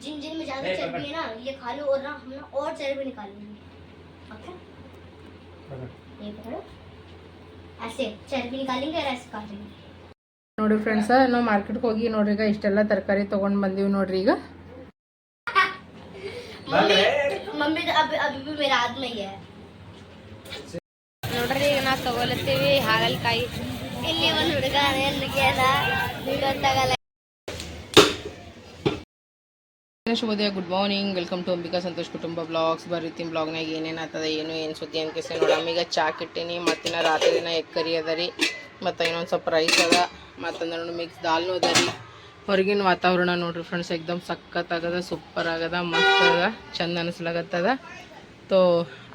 जिन जिन में ज्यादा चर्बी है ना ये खा लो और ना हम ना और चर्बी निकालेंगे ओके ये पकड़ो ऐसे चर्बी निकालेंगे और ऐसे काटेंगे ನೋಡಿ ಫ್ರೆಂಡ್ಸ ನಾವು ಮಾರ್ಕೆಟ್ಗೆ ಹೋಗಿ ನೋಡ್ರಿ ಈಗ ಇಷ್ಟೆಲ್ಲ ತರಕಾರಿ ತೊಗೊಂಡು ಬಂದೀವಿ ನೋಡ್ರಿ ಈಗ मम्मी मम्मी तो अभी अभी भी मेरे हाथ में ही है ನೋಡ್ರಿ ಈಗ ನಾವು ತಗೊಲತ್ತೀವಿ ಹಾಗಲಕಾಯಿ ಇಲ್ಲಿ ಒಂದು ಹುಡುಗ ಏನಿಗೆಲ್ಲ ಗೊತ್ತಾಗಲ್ಲ ಶುಭೋದಯ good morning welcome to Ambika Santosh ಕುಟುಂಬ ಬ್ಲಾಗ್ಸ್ ಬರ್ರಿತಿನ ಬ್ಲಾಗ್ನಾಗ ಏನೇನು ಆಗ್ತದೆ ಏನು ಏನು ಸುದ್ದಿ ಅಂತ ಕೇಸಿ ನೋಡಮ್ಮ, ಈಗ ಚಾ ಇಟ್ಟೀನಿ ಮತ್ತಿನ ರಾತ್ರಿ ದಿನ ಎಗ್ ಅದ ರೀ. ಮತ್ತು ಇನ್ನೊಂದು ಸ್ವಲ್ಪ ರೈಸ್ ಅದ. ಮತ್ತಂದ್ರೆ ಮಿಕ್ಸ್ ದಾಲ್ನು ಅದ ರೀ. ಹೊರಗಿನ ವಾತಾವರಣ ನೋಡ್ರಿ ಫ್ರೆಂಡ್ಸ್ ಎಕ್ದಮ್ ಸಖತ್ ಆಗದ ಸೂಪರ್ ಆಗದ, ಮಸ್ತ್ ಅದ, ಚಂದ ಅನಿಸ್ಲಾಗತ್ತದ. ತೋ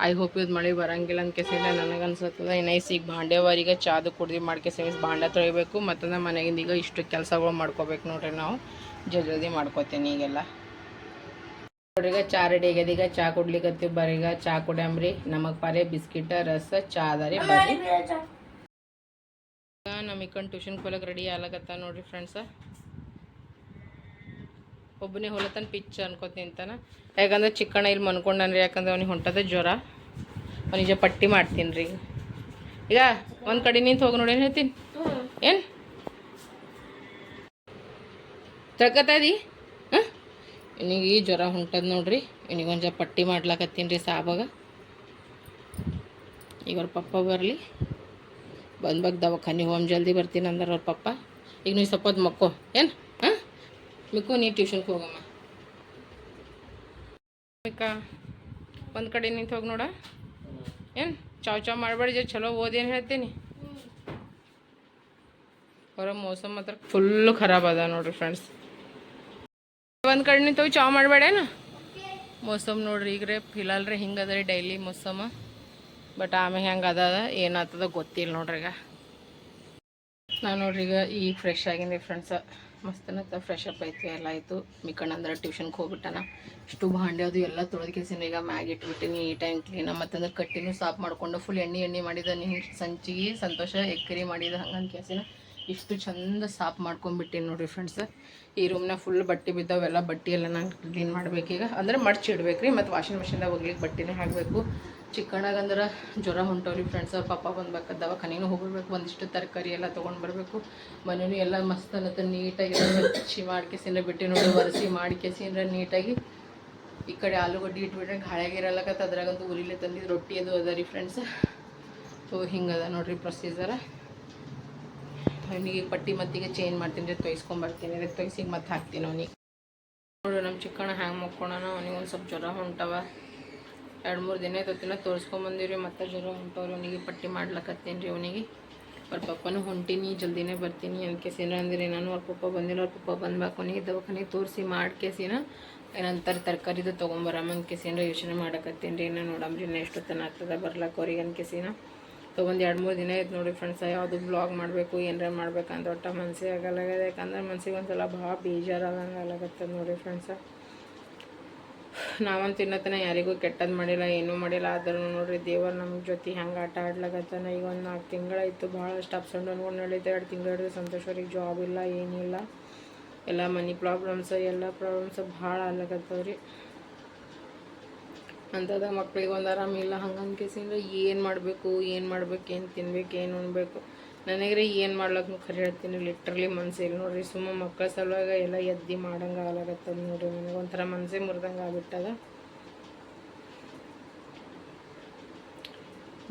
ಐ ಹೋಪ್ ಇದು ಮಳೆ ಬರಂಗಿಲ್ಲ ಅಂತ ಕೇಸಿಲ್ಲ ನನಗೆ ಅನ್ಸತ್ತದ ಇನ್ನೈಸ್ ಈಗ ಭಾಂಡೆವಾರಿಗೆ ಚಾದು ಕುಡ್ದು ಮಾಡ್ಕೇಸಿ ಭಾಂಡೆ ತೊಳಿಬೇಕು. ಮತ್ತಂದ್ರೆ ಮನೆಗಿಂದ ಈಗ ಇಷ್ಟು ಕೆಲಸಗಳು ಮಾಡ್ಕೋಬೇಕು ನೋಡ್ರಿ ನಾವು. ಜಲ್ದಿ ಮಾಡ್ಕೋತೀನಿ ಈಗೆಲ್ಲ. ನೋಡ್ರಿ ಈಗ ಚಾ ರೆಡಿ ಆಗ್ಯದ ಈಗ ಚಾ ಕುಡ್ಲಿಕತ್ತೀವಿ ಬರೀಗ ಚಾ ಕುಡ್ಯಾಮ್ರಿ. ನಮಗ್ ಪಾರೆ ಬಿಸ್ಕಿಟ, ರಸ, ಚಾ ಅದ ರೀ. ಬರ್ರಿ. ಈಗ ನಮ್ಮ ಟ್ಯೂಷನ್ ಹೋಲಕ್ ರೆಡಿ ಆಗ್ಲಕತ್ತ ನೋಡ್ರಿ ಫ್ರೆಂಡ್ಸ ಒಬ್ಬನೇ ಹೊಲತನ ಪಿಚ್ ಅನ್ಕೋತೀನಿ ಅಂತಾನ ಯಾಕಂದ್ರೆ ಚಿಕ್ಕಣ್ಣ ಇಲ್ಲಿ ಮನ್ಕೊಂಡನ್ರಿ ಯಾಕಂದ್ರೆ ಅವ್ನಿಗೆ ಹೊಂಟದ ಜ್ವರ. ಅವನಿಗೆ ಪಟ್ಟಿ ಮಾಡ್ತೀನಿ ರೀ. ಈಗ ಒಂದು ಕಡೆ ನಿಂತು ಹೋಗಿ ನೋಡಿ ಹೇಳ್ತೀನಿ? ಏನು? ತಳ್ಕತ್ತ ಇವನಿಗೆ ಜ್ವರ ಹೊಂಟದ ನೋಡ್ರಿ. ಇವನಿಗೆ ಒಂದು ಪಟ್ಟಿ ಮಾಡ್ಲಾಕತ್ತೀನಿ ರೀ ಸಾಬಾಗ ಈಗ ಅವ್ರ ಪಪ್ಪ ಬರಲಿ. ಬಂದ್ಬಾಗ ದವಾಖಾನೆ ಹೋಮ್ ಜಲ್ದಿ ಬರ್ತೀನಿ ಅಂದ್ರೆ ಅವ್ರ ಪಪ್ಪ. ಈಗ ನೀವು ಸ್ವಲ್ಪ ಹೊತ್ತು ಮಕ್ಕೋ ಏನು? ಹಾಂ? ಮಿಕ್ಕು ನೀ ಟ್ಯೂಷನ್ಗೆ ಹೋಗಮ್ಮ. ಮಿಕ್ಕ ಒಂದು ಕಡೆ ನಿಂತು ಹೋಗಿ ನೋಡ. ಏನು? ಚಾವ್ ಚಾವ್ ಮಾಡಬೇಡಿ ಜ ಚಲೋ ಓದೇನು ಹೇಳ್ತೀನಿ? ಹೊರ ಮೋಸಮ್ ಮಾತ್ರ ಫುಲ್ಲು ಖರಾಬ್ ಅದ ನೋಡ್ರಿ ಫ್ರೆಂಡ್ಸ್ ಒಂದು ಕಡೆ ನಿಂತು ಚಾ ಮಾಡ್ಬೇಡೇನ? ಮೋಸಮ್ ನೋಡ್ರಿ ಈಗ ರೀ ಫಿಲಾಲ್ ರೀ ಹಿಂಗೆ ಅದ ರೀ ಡೈಲಿ ಮೋಸಮ ಬಟ್ ಆಮೇಲೆ ಹೆಂಗೆ ಅದ ಏನಾಗ್ತದ ಗೊತ್ತಿಲ್ಲ ನೋಡ್ರಿ ಈಗ. ನಾನು ನೋಡ್ರಿ ಈಗ ಈಗ ಫ್ರೆಶ್ ಆಗಿನಿ ಫ್ರೆಂಡ್ಸ ಮಸ್ತನ ಫ್ರೆಶ್ ಅಪ್ ಆಯ್ತು ಎಲ್ಲ ಆಯ್ತು. ಮಿಕ್ಕಣ್ಣ ಅಂದ್ರೆ ಟ್ಯೂಷನ್ಗೆ ಹೋಗ್ಬಿಟ್ಟಾನ. ಇಷ್ಟು ಭಾಂಡೆ ಅದು ಎಲ್ಲ ತೊಳೆದ ಕೇಸಿನ ಈಗ ಮ್ಯಾಗ್ ಇಟ್ಬಿಟ್ಟಿನಿ ಈ ಟೈಮ್ ಕ್ಲೀನ ಮತ್ತಂದ್ರೆ ಕಟ್ಟಿನೂ ಸಾಫ್ ಮಾಡ್ಕೊಂಡು ಫುಲ್ ಎಣ್ಣೆ ಎಣ್ಣೆ ಮಾಡಿದ ನಿಂಗೆ ಸಂಚಿಗೆ ಸಂತೋಷ ಎಕ್ಕರಿ ಮಾಡಿದ ಹಂಗಂತ ಕೇಸಿನ ಇಷ್ಟು ಚಂದ ಸಾಫ್ ಮಾಡ್ಕೊಂಡ್ಬಿಟ್ಟೀನಿ ನೋಡಿರಿ ಫ್ರೆಂಡ್ಸ್ ಈ ರೂಮ್ನ ಫುಲ್ ಬಟ್ಟೆ ಬಿದ್ದಾವೆಲ್ಲ, ಬಟ್ಟೆ ಎಲ್ಲ ನಾನು ಕ್ಲೀನ್ ಮಾಡ್ಬೇಕೀಗ ಅಂದ್ರೆ ಮಡ್ಚಿ ಇಡ್ಬೇಕು ರೀ ಮತ್ತು ವಾಷಿಂಗ್ ಮಿಷಿನ್ದಾಗ ಹೋಗ್ಲಿಕ್ಕೆ ಬಟ್ಟೆನೇ ಹಾಕಬೇಕು. ಚಿಕ್ಕಣ್ಣಾಗ ಅಂದ್ರೆ ಜ್ವರ ಹೊಂಟವ್ರಿ ಫ್ರೆಂಡ್ಸ್ ಅವ್ರ ಪಾಪ ಬಂದ್ಬೇಕು ದವಾಖಾನೆಗೂ ಹೋಗಿರ್ಬೇಕು ಒಂದಿಷ್ಟು ತರಕಾರಿ ಎಲ್ಲ ತೊಗೊಂಡು ಬರಬೇಕು. ಮನೇನು ಎಲ್ಲ ಮಸ್ತ್ ಅನ್ನತ್ತೆ, ನೀಟಾಗಿ ಹಚ್ಚಿ ಮಾಡ್ಕೆಸಿಂದ ಬಿಟ್ಟು ನೋಡಿ ಒರೆಸಿ ಮಾಡ್ಕೆಸಿಂದ್ರೆ ನೀಟಾಗಿ. ಈ ಕಡೆ ಆಲೂಗಡ್ಡೆ ಇಟ್ಬಿಟ್ರೆ ಗಾಳಿಯಾಗಿರಲ್ಲಕತ್ತ ಅದ್ರಾಗಂತೂ ಉರಿಲೆ ತಂದಿದ್ದು ರೊಟ್ಟಿ ಅದು ಅದ ರೀ ಫ್ರೆಂಡ್ಸ್ ಸೊ ಹಿಂಗದ ನೋಡಿರಿ ಪ್ರೊಸೀಜರ ಅವನಿಗೆ ಪಟ್ಟಿ ಮತ್ತಿಗೆ ಚೇಂಜ್ ಮಾಡ್ತೀನಿ ರೀ ತೊಯ್ಸ್ಕೊಂಬರ್ತೀನಿ ಅದಕ್ಕೆ ತೊಯ್ಸಿಗೆ ಮತ್ತೆ ಹಾಕ್ತೀನಿ ಅವನಿಗೆ. ನೋಡು, ನಮ್ಮ ಚಿಕ್ಕಣ್ಣ ಹ್ಯಾಂಗೆ ಮುಕ್ಕೊಳೋಣ ಅವನಿಗೆ ಒಂದು ಸ್ವಲ್ಪ ಜ್ವರ ಹೊಂಟವ. ಎರಡು ಮೂರು ದಿನ ಆಯ್ತತ್ತಿನ ತೋರಿಸ್ಕೊಂಬಂದಿವ್ರಿ ಮತ್ತೆ ಜ್ವರ ಹೊಂಟವ್ರಿ, ಅವನಿಗೆ ಪಟ್ಟಿ ಮಾಡ್ಲಕತ್ತೀನಿ ರೀ ಅವನಿಗೆ. ಅವ್ರ ಪಪ್ಪನೂ ಹೊಂಟೀನಿ, ಜಲ್ದಿನೇ ಬರ್ತೀನಿ ಅನ್ಕೇಸಿನ ಅಂದ್ರೆ ನಾನು, ಅವ್ರ ಪಪ್ಪ ಬಂದಿಲ್ಲ, ಅವ್ರ ಪಪ್ಪ ಬಂದ್ಬೇಕು ಅವನಿಗೆ, ದವಾಖಾನಿಗೆ ತೋರಿಸಿ ಮಾಡ್ಕೆಸಿನ ಏನಂತಾರೆ ತರಕಾರಿದು ತೊಗೊಂಬರಮ್ಮ ಕೇಸಿನ ಯೋಚನೆ ಮಾಡಕತ್ತೀನಿ ರೀ ನಾನು ನೋಡಮ್ರಿ, ಇನ್ನೂ ಎಷ್ಟೊತ್ತನ ಆಗ್ತದ ಬರ್ಲಕ್ಕೆ ಅವ್ರಿಗೆ ಅನ್ಕೆಸಿನ ತೊಗೊಂಡು ಎರಡು ಮೂರು ದಿನ ಆಯ್ತು ನೋಡಿ ಫ್ರೆಂಡ್ಸ್ ಯಾವುದು ಬ್ಲಾಗ್ ಮಾಡಬೇಕು, ಏನಾರ ಮಾಡ್ಬೇಕಂದ್ರೆ ಒಟ್ಟು ಮನಸ್ಸಿಗೆ ಆಗಲ್ಲ ಯಾಕಂದ್ರೆ ಮನ್ಸಿಗೆ ಒಂದ್ಸಲ ಭಾಳ ಬೇಜಾರಾದಂಗೆ ಆಗತ್ತೆ ನೋಡಿ ಫ್ರೆಂಡ್ಸ ನಾವಂತ ಇನ್ನತನ ಯಾರಿಗೂ ಕೆಟ್ಟದ್ದು ಮಾಡಿಲ್ಲ, ಏನೂ ಮಾಡಿಲ್ಲ. ಆದ್ರೂ ನೋಡ್ರಿ, ದೇವರು ನಮ್ಮ ಜೊತೆ ಹೆಂಗೆ ಆಟ ಆಡ್ಲಾಗತ್ತಾನ ಈಗ ಒಂದು ನಾಲ್ಕು ತಿಂಗಳಾಯಿತು, ಭಾಳಷ್ಟು ಅಪ್ಸ್ ಆ್ಯಂಡ್ ಡೌನ್ಗಳು ನಡೀತಾ. ಎರಡು ತಿಂಗಳು ಹಿಡಿದು ಸಂತೋಷವ್ರಿಗೆ ಜಾಬ್ ಇಲ್ಲ, ಏನಿಲ್ಲ. ಎಲ್ಲ ಮನಿ ಪ್ರಾಬ್ಲಮ್ಸ್ ಎಲ್ಲ ಪ್ರಾಬ್ಲಮ್ಸ್ ಭಾಳ ಆಗ್ಲಾಗತ್ತವ್ರಿ ಅಂಥದ್ದು ಮಕ್ಳಿಗೆ ಒಂದು ಆರಾಮಿಲ್ಲ ಹಂಗೆ ಅನ್ಕೇಸಿಂದ್ರೆ ಏನು ಮಾಡಬೇಕು, ಏನು ಮಾಡ್ಬೇಕು, ಏನು ತಿನ್ಬೇಕು, ಏನು ಉಣ್ಬೇಕು. ನನಗೆ ಏನು ಮಾಡ್ಲಕ್ಕ ಖರೆ ಹೇಳ್ತೀನಿ. ಲಿಟ್ರಲಿ ಮನಸ್ಸಿಲ್ಲ ನೋಡ್ರಿ, ಸುಮ್ಮ ಮಕ್ಕಳ ಸಲುವಾಗ ಎಲ್ಲ ಎದ್ದಿ ಮಾಡಂಗೆ ಆಗ್ಲಾಗತ್ತದ ನೋಡ್ರಿ ನನಗೆ. ಒಂಥರ ಮನಸ್ಸೇ ಮುರಿದಂಗೆ ಆಗ್ಬಿಟ್ಟದ.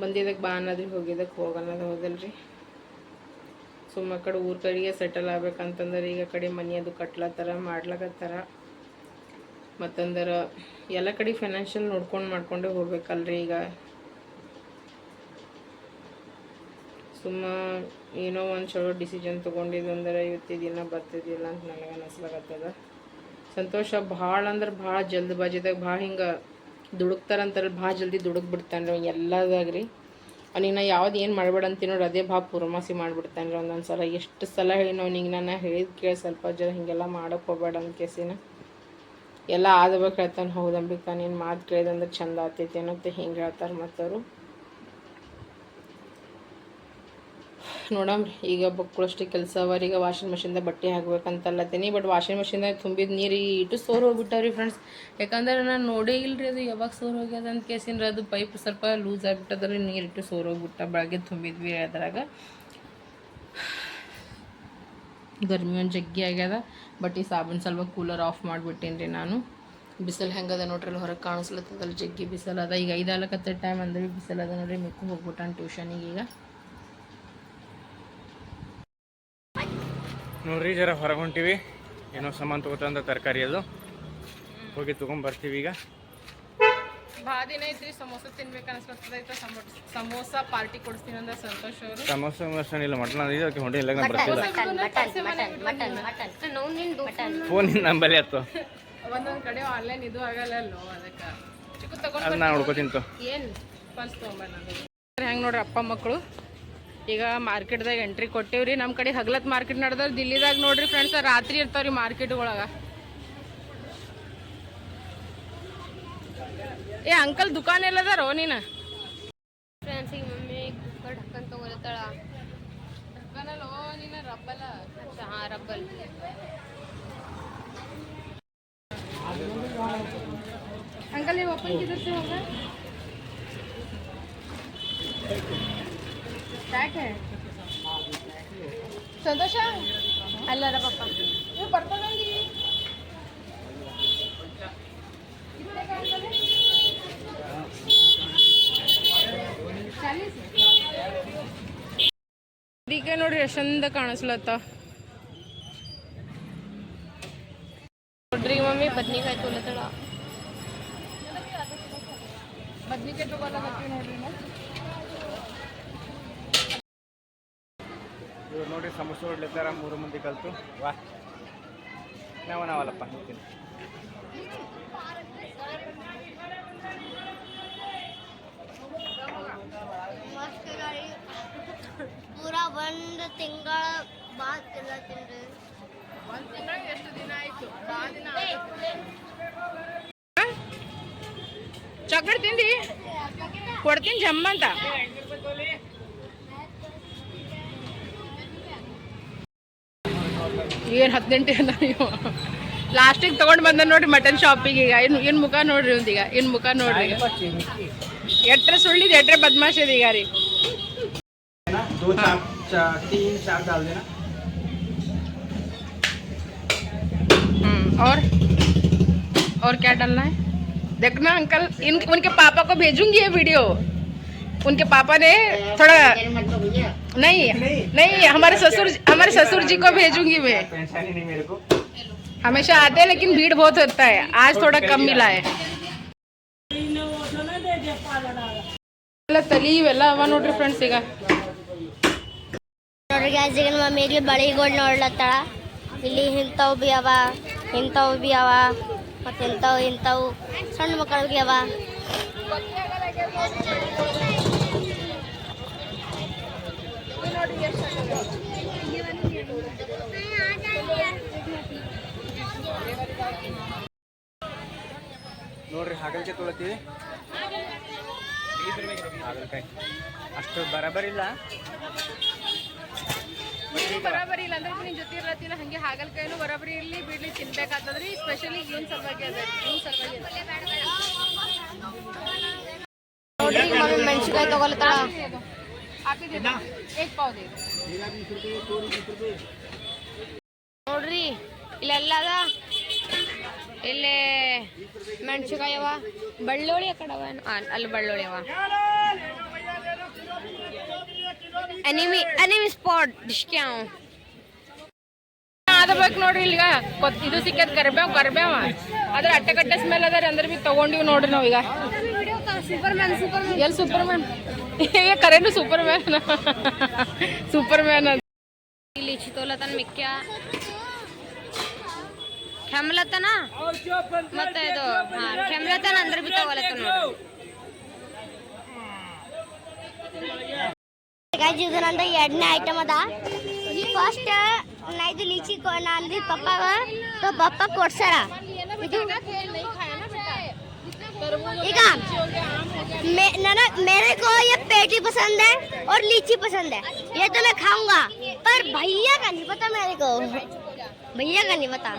ಬಂದಿದ್ದಕ್ಕೆ ಬಾ ಅನ್ನೋದ್ರಿ ಹೋಗಿದ್ದಕ್ಕೆ ಹೋಗನ್ನೋದು ಹೋದಲ್ರಿ. ಸುಮ್ಮ ಕಡೆ ಊರ ಕಡೆಗೆ ಸೆಟಲ್ ಆಗ್ಬೇಕಂತಂದ್ರೆ ಈಗ ಕಡೆ ಮನೆ ಅದು ಕಟ್ಲತ್ತಾರ, ಮಾಡ್ಲಕತ್ತಾರ. ಮತ್ತಂದ್ರೆ ಎಲ್ಲ ಕಡೆ ಫೈನಾನ್ಷಿಯಲ್ ನೋಡ್ಕೊಂಡು ಮಾಡ್ಕೊಂಡೇ ಹೋಗ್ಬೇಕಲ್ರಿ ಈಗ. ಸುಮ್ಮ ಏನೋ ಒಂದು ಚಲೋ ಡಿಸಿಷನ್ ತೊಗೊಂಡಿದ್ದು ಅಂದ್ರೆ ಇವತ್ತಿ ದಿನ ಬರ್ತಿದ್ದಿಲ್ಲ ಅಂತ ನನಗೆ ಅನಿಸ್ಲಾಗತ್ತದ. ಸಂತೋಷ ಭಾಳ ಅಂದ್ರೆ ಭಾಳ ಜಲ್ದಿಬಾಜಿದಾಗ ಭಾಳ ಹಿಂಗೆ ದುಡುಕ್ತಾರಂತಾರೆ ಭಾಳ ಜಲ್ದಿ ದುಡುಕ್ ಎಲ್ಲದಾಗ ರೀ ಅವ್ನಿಗೆ ನಾ ಯಾವ್ದು ಏನು ಮಾಡಬೇಡ ಅಂತ ನೋಡಿ ಅದೇ ಭಾಳ ಪುರಮಾಸಿ ಮಾಡಿಬಿಡ್ತಾನೆ ರೀ ಒಂದೊಂದು ಸಲ ಎಷ್ಟು ಸಲ ಹೇಳಿ ಅವ್ನಿಗೆ ನಾನು ಹೇಳಿದ ಕೇಳಿ ಸ್ವಲ್ಪ ಜನ ಹಿಂಗೆಲ್ಲ ಮಾಡೋಕೆ ಹೋಗ್ಬೇಡ ಅಂತ ಕೇಸಿನ. ಎಲ್ಲ ಆದ್ಬೇಕು ಹೇಳ್ತಾನೆ ಹೌದಂಬಿಕ ನೀನು ಮಾತು ಕೇಳಿದಂದ್ರೆ ಚಂದ ಆಗ್ತೈತಿ ಅನ್ನೋದು ಹಿಂಗೆ ಹೇಳ್ತಾರೆ ಮತ್ತವರು. ನೋಡಮ್ರಿ, ಈಗ ಬಕ್ಕಳಷ್ಟು ಕೆಲಸ ಅವ ಈಗ ವಾಷಿಂಗ್ ಮಷಿನ್ದ ಬಟ್ಟೆ ಹಾಕ್ಬೇಕಂತಲ್ಲತ್ತೀನಿ ಬಟ್ ವಾಷಿಂಗ್ ಮಷಿನ್ದಾಗ ತುಂಬಿದ ನೀರು ಇಟ್ಟು ಸೋರ್ ಹೋಗ್ಬಿಟ್ಟವ್ರಿ ಫ್ರೆಂಡ್ಸ್ ಯಾಕಂದ್ರೆ ನಾನು ನೋಡೇ ಇಲ್ರಿ ಅದು ಯಾವಾಗ ಸೋರ್ ಹೋಗ್ಯದ ಅಂತ ಕೇಸಿನ್ರಿ, ಅದು ಪೈಪ್ ಸ್ವಲ್ಪ ಲೂಸ್ ಆಗಿಬಿಟ್ಟದ್ರಿ, ನೀರು ಇಟ್ಟು ಸೋರ್ ಹೋಗ್ಬಿಟ್ಟ, ಬೆಳಗ್ಗೆ ತುಂಬಿದ್ವಿ ಅದ್ರಾಗ. ಗರ್ಮಿ ಒಂದು ಜಗ್ಗಿ ಆಗ್ಯದ. ಬಟ್ ಈ ಸಾಬೂನು ಸ್ವಲ್ಪ ಕೂಲರ್ ಆಫ್ ಮಾಡಿಬಿಟ್ಟೇನಿ ರೀ ನಾನು. ಬಿಸಿಲು ಹೆಂಗದ ನೋಡ್ರಿ, ಅಲ್ಲಿ ಹೊರಗೆ ಕಾಣಿಸ್ಲತ್ತದಲ್ಲ ಜಗ್ಗಿ ಬಿಸಿಲು ಅದ. ಈಗ ಐದಾಲಕತ್ತೆ ಟೈಮ್ ಅಂದ್ರೆ ಬಿಸಿಲು ಅದ ನೋಡ್ರಿ, ಮಿಕ್ಕು ಹೋಗ್ಬಿಟ್ಟಾನ ಟ್ಯೂಷನಿಗೆ ಈಗ. ನೋಡ್ರಿ, ಜರ ಹೊರಗೆ ಹೊಂಟಿವಿ. ಏನೋ ಸಾಮಾನು ತಗೋತಂದ ತರಕಾರಿ ಅದು. ಹೋಗಿ ತೊಗೊಂಬರ್ತೀವಿ ಈಗ. ಭಾಳ ದಿನ ಐತ್ರಿ ಸಮೋಸ ತಿನ್ಬೇಕು ಅನ್ಸ್ಲತ್ತದೈತೆ ಸಮೋಸ ಪಾರ್ಟಿ ಕೊಡಿಸ್ತೀನಿ ಅಂದ ಸಂತೋಷ್ ಅವರು. ಸಮೋಸ ಮೋಸ ಇಲ್ಲ ಮಟನ್ ಅದಕ್ಕೆ ಬರ್ತಿಲ್ಲ. ಫೋನ್ ನಂಬಲ್ಲಿ ಆಯ್ತು. ಒಂದೊಂದ್ ಕಡೆ ಆನ್ಲೈನ್ ಇದು ಆಗಲ್ಲ ಅಲ್ಲೋ ಅದಕ್ಕೆ. ಚಿಕ್ಕ ತಗೊಂಡ್ ನಾನು ಹುಡ್ಕೋತೀನಿ ತೋ ಏನು ಹೆಂಗೆ ನೋಡ್ರಿ ಅಪ್ಪ ಮಕ್ಕಳು ಈಗ ಮಾರ್ಕೆಟ್ದಾಗ ಎಂಟ್ರಿ ಕೊಟ್ಟೇವ್ರಿ. ನಮ್ಮ ಕಡೆ ಹಗ್ಲತ್ ಮಾರ್ಕೆಟ್ ನಡೆದ್ರೆ ದಿಲ್ಲಿದಾಗ ನೋಡ್ರಿ ಫ್ರೆಂಡ್ಸ್ ರಾತ್ರಿ ಇರ್ತಾವ್ರಿ ಮಾರ್ಕೆಟ್ಗೊಳಗೆ ಏ ಅಂಕಲ್ ದುಕಾನ್ ಎಲ್ಲದಾರೋ ನೀನು ಫ್ರೆಂಡ್ಸಿಗೆ ಮಮ್ಮಿ ಕುಕ್ಕರ್ ಢಕ್ಕನ್ ತಗೊಳತ್ತಾಳ ದುಕಾನಲ್ಲೋ ನೀನು ರಬ್ಬಲ್ಲ ಅಚ್ಚಾ ಹಾಂ ರಬ್ಬಲ್ अंकल ये ओपन किधर से होगा पैक है ಸಂತೋಷ ಅಲ್ಲರ ಪಪ್ಪ ಇದಕ್ಕೆ ನೋಡ್ರಿ ಎಷ್ಟು ಚಂದ ಕಾಣಿಸ್ಲತ್ತ ನೋಡ್ರಿ ಮಮ್ಮಿ ಬದ್ನಿಕಾಯಿ ತೊಗೊಳತ್ತಾಳ ಬದ್ನಿಕಾಯಿ ತಗೊಳಕತ್ತೀವಿ ನೋಡ್ರಿ ನಾವು ಇವ್ರು ನೋಡಿ ಸಮೋಸ ಹೊಡ್ಲಿತ್ತಾರ ಮೂರು ಮಂದಿ ಕಲ್ತು. ವಾ. ನಾವು ನಾವಲ್ಲಪ್ಪ ಅಂತೀನಿ ಮಸ್ತ್ ಗಾಡಿ. ಪೂರಾ ಒಂದು ತಿಂಗಳ ಎಲ್ಲ ತಿಂದ್ರಿ ಒಂದು ತಿಂಗಳ ಎಷ್ಟು ದಿನ ಆಯ್ತು? ಭಾಳ ದಿನ ಚಾಕ್ಲೇಟ್ ತಿಂದಿ? ಕೊಡ್ತೀನಿ ಜಮ್ಮ ಅಂತ. ಏನು ಹದಿನೆಂಟು ಏನ ನೀವು? ಲಾಸ್ಟಿಗೆ ತೊಗೊಂಡು ಬಂದ ನೋಡ್ರಿ ಮಟನ್ ಶಾಪಿಗೆ ಈಗ. ಏನು ಏನು ಮುಖ ನೋಡ್ರಿ ಒಂದೀಗ. ಏನು ಮುಖ ನೋಡ್ರಿ ಈಗ. ಎಟ್ರೆ ಸುಳ್ಳಿದ್ ಎಟ್ರೆ ಬದ್ಮಾಶ್ ಈಗ ರೀ. दो चाप चा, तीन चाप डाल देना हम्म, और और क्या डालना है देखना अंकल इन उनके पापा को भेजूंगी ये वीडियो उनके पापा ने थोड़ा नहीं नहीं हमारे ससुर हमारे ससुर जी को भेजूंगी मैं टेंशन ही नहीं मेरे को हमेशा आते हैं लेकिन भीड़ बहुत होता है आज थोड़ा कम मिला है ಎಲ್ಲ ತಲಿ ಇವೆಲ್ಲ ಅವ ನೋಡ್ರಿ ಫ್ರೆಂಡ್ಸ್ ಈಗ ನೋಡ್ರಿ ಗ್ಯಾಸ್ ಈಗ ನಮ್ಮ ಮಮ್ಮಿಗೆ ಬಳಿಗಳು ನೋಡ್ಲತ್ತಾಳ? ಇಲ್ಲಿ ಇಂಥವು ಬಿ ಅವ, ಇಂಥವು ಬಿ ಅವ, ಮತ್ತು ಇಂಥವು ಇಂಥವು ಸಣ್ಣ ಮಕ್ಕಳಿಗೆ ಅವ. ನೋಡ್ರಿ ಹಾಗಲ್ಕಾಯಿ ತೊಗೊಳತ್ತೀವಿ. ಹಾಗಲ್ಕಾಯಿ. ಅಷ್ಟು ಬರಬರಿ ಇಲ್ಲ ಬರಾಬರಿ ಇಲ್ಲ ಅಂದ್ರೆ ನಿನ್ ಜೊತೆ ಇರತ್ತಿಲ್ಲ ಹಂಗೆ ಹಾಗಲ್ಕಾಯಿನೂ ಬರಾಬರಿ ಇರ್ಲಿ ಬಿಡ್ಲಿ ತಿನ್ಬೇಕಾಗ್ತದ್ರಿ ಸ್ಪೆಷಲಿ ಇವನ್ ಸಲುವಾಗಿ ಅದ ಇವ್ನ ಸಲುವಾಗಿ ನೋಡ್ರಿ ಮಮ್ಮಿ ಮೆಣಸಿನ್ಕಾಯಿ ದೇ ನೋಡ್ರಿ ಇಲ್ಲೆಲ್ಲ ಅದ ಇಲ್ಲಿ ಮೆಣಸಿನಕಾಯಿ ಅವ. ಬಳ್ಳುಳ್ಳಿ ಆ ಕಡೆ ಅವ ಏನು? ಆ, ಅಲ್ಲಿ ಬಳ್ಳುಳ್ಳಿ ಅವ. ಎನಿಮಿ ಎನಿಮಿ ಸ್ಪಾಟ್ ಡಿಶ್ಕ್ಯಾವ್ ಅದಬೇಕು ನೋಡ್ರಿ ಇಲ್ಲಿಗ. ಇದು ಸಿಕ್ಕದ್ ಕರ್ಬೇವ್ ಕರ್ಬೇವ. ಅದ್ರ ಅಟ್ಟೆ ಕಟ್ಟೆ ಸ್ಮೆಲ್ ಅದಾರ ಅಂದ್ರೆ ಬಿ ತಗೊಂಡಿವಿ ನೋಡ್ರಿ ನಾವ್ ಈಗ ಎಲ್ಲಿ ಸೂಪರ್ ಮ್ಯಾನ್ ಈಗ ಕರೆನು ಸೂಪರ್ ಮ್ಯಾನ್ ಸೂಪರ್ ಮ್ಯಾನ್ ಅದ ಇಲ್ಲಿ ಚಿತೋಲತನ ಮಿಕ್ಕ ಕೆಮ್ಲತನ? ಮತ್ತೆ ಇದು ಕೆಮ್ಲತನ ಅಂದ್ರೆ ಬಿ ತಗೊಳತನ ನೋಡ್ರಿ. ಗಾಯ್ಸ್ ಇದು ನಂದು ಎರಡನೇ ಐಟಮ್ ಅದ ಫಸ್ಟ್ ನಾ ಇದು ಲೀಚಿ ಕೊ- ನಂದು ಪಪ್ಪಾಗ तो ಪಪ್ಪ ಕೊಡ್ಸಾರ ಇದು ಈಗ मे- नना मेरे को ये पेटी पसंद है और लीची पसंद है ये तो मैं खाऊंगा पर भैया का नहीं पता मेरे को भैया का नहीं पता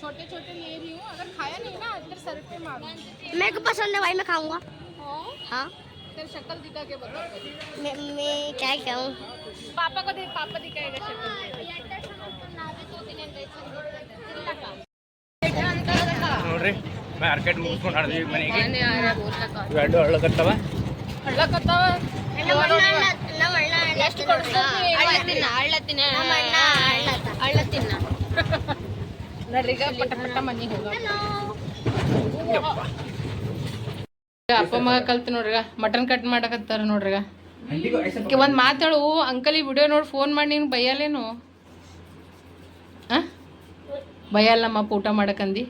छोटे छोटे ले रही हूँ अगर खाया नहीं ना इधर सर पे मारो मेरे को पसंद है भाई मैं खाऊंगा हाँ तेरे शक्ल दिखा के बता मैं, मैं क्या कहूँ पापा को देख पापा दिखाएगा शक्ल ನೋಡ್ರಿ ಮಾರ್ಕೆಟ್ ಮುಗಿಸ್ಕೊಂಡು ಹಾಡ್ತೀವಿ ಮನೆಗೆ ಇವೆರಡು ಹಳ್ಳಕತ್ತವ ಹಳ್ಳಕತ್ತಾವ ಎಷ್ಟು ಹಳ್ಳ ತಿನ್ನ ಹಳ್ಳ ತಿನ್ನ ಹಳ್ಳ ತಿನ್ನ ನಡ್ರಿಗ ಪಟ ಪಟ ಮನೆಗೆ ಹೋಗ ಅಪ್ಪ ಮಗ ಕಲ್ತು ನೋಡ್ರಿಗ ಮಟನ್ ಕಟ್ ಮಾಡಕತ್ತಾರ ನೋಡ್ರಿಗ. ಒಂದ್ ಮಾತಾಡು ಅಂಕಲ್ ಈ ವಿಡಿಯೋ ನೋಡಿ ಫೋನ್ ಮಾಡಿ ನೀನು ಬೈಯಲ್ಲೇನು? ಆ? ಬೈಯಲ್ಲ ನಮ್ಮಪ್ಪ ಊಟ ಮಾಡಕಂದಿ.